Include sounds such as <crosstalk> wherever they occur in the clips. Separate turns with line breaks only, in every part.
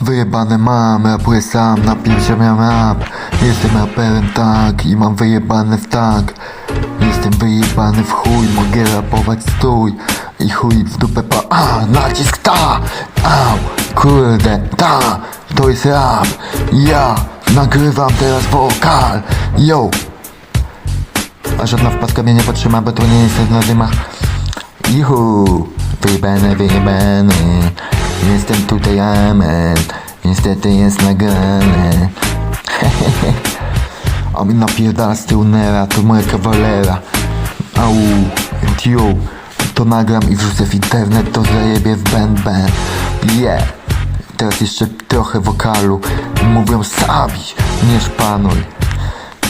Wyjebane mam, rapuję sam, napiszę miałem rap. Jestem raperem tak i mam wyjebane w tak. Jestem wyjebany w chuj, mogę rapować stój. I chuj w dupę pa... A, nacisk ta! Au, kurde, ta! To jest rap. Ja nagrywam teraz wokal. Yo! A żadna wpadka mnie nie potrzyma, bo to nie jest na dymach. Juhu, wyjebane, wyjebane Jestem tutaj amen Niestety jest nagrane. <laughs> A mi napierdala z tyłu nera To moja kawalera. Au, yo To nagram i wrzucę w internet To zajebie w band band. Yeah. Teraz jeszcze trochę wokalu. Mówią sabić, nie szpanuj.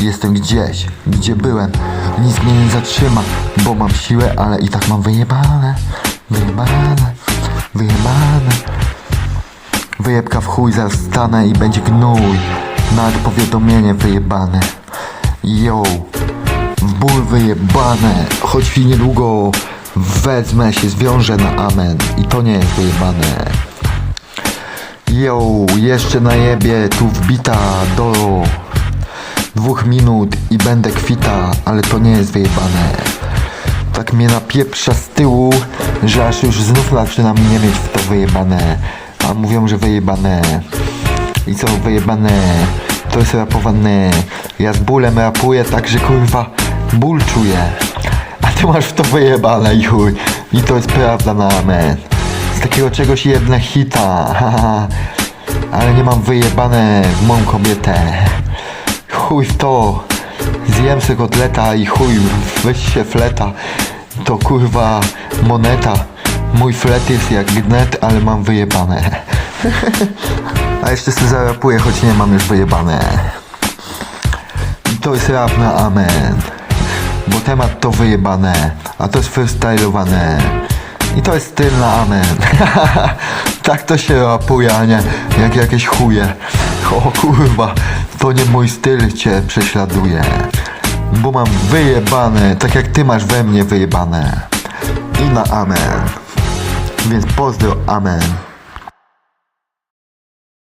Jestem gdzieś, gdzie byłem. Nic mnie nie zatrzyma Bo mam siłę, ale i tak mam wyjebane Wyjebane Wyjebane. Wyjebka w chuj, zaraz stanę i będzie gnój. Nawet powiadomienie wyjebane. Yo W ból wyjebane Choć niedługo Wezmę się, zwiążę na amen. I to nie jest wyjebane. Yo, jeszcze na jebie tu wbita do dwóch minut i będę kwita, ale to nie jest wyjebane. Tak mnie napieprza z tyłu, że aż już znów zaczynam nie mieć w to wyjebane. A mówią, że wyjebane. I co wyjebane? To jest rapowane. Ja z bólem rapuję, tak że kurwa ból czuję. A ty masz w to wyjebane chuj. I to jest prawda na amen. Z takiego czegoś jedne hita. haha. Ale nie mam wyjebane w moją kobietę. Chuj w to. Zjem se kotleta i chuj, weź się fleta. To kurwa moneta. Mój flet jest jak gnet, ale mam wyjebane. <laughs> A jeszcze sobie zarapuję, choć nie mam już wyjebane. To jest rap na amen. Bo temat to wyjebane, a to jest freestylowane. I to jest styl na amen. <laughs> tak to się rapuje, a nie jak jakieś chuje. O kurwa, to nie mój styl cię prześladuje. Bo mam wyjebane, tak jak ty masz we mnie wyjebane. I na amen. Więc pozdro, amen.